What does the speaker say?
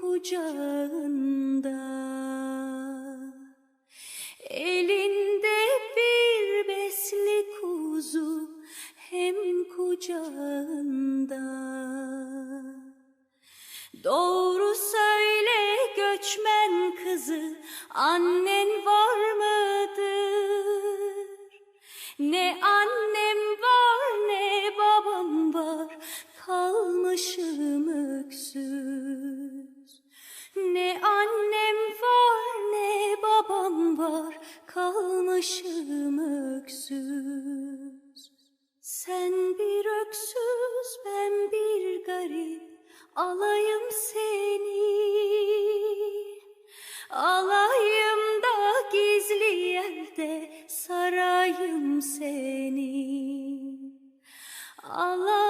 kucağında Elinde bir besli kuzu hem kucağında Doğru söyle göçmen kızı annen var mıdır? Ne annem kalmışım öksüz. Sen bir öksüz, ben bir garip, alayım seni. Alayım da gizli yerde sarayım seni. Alayım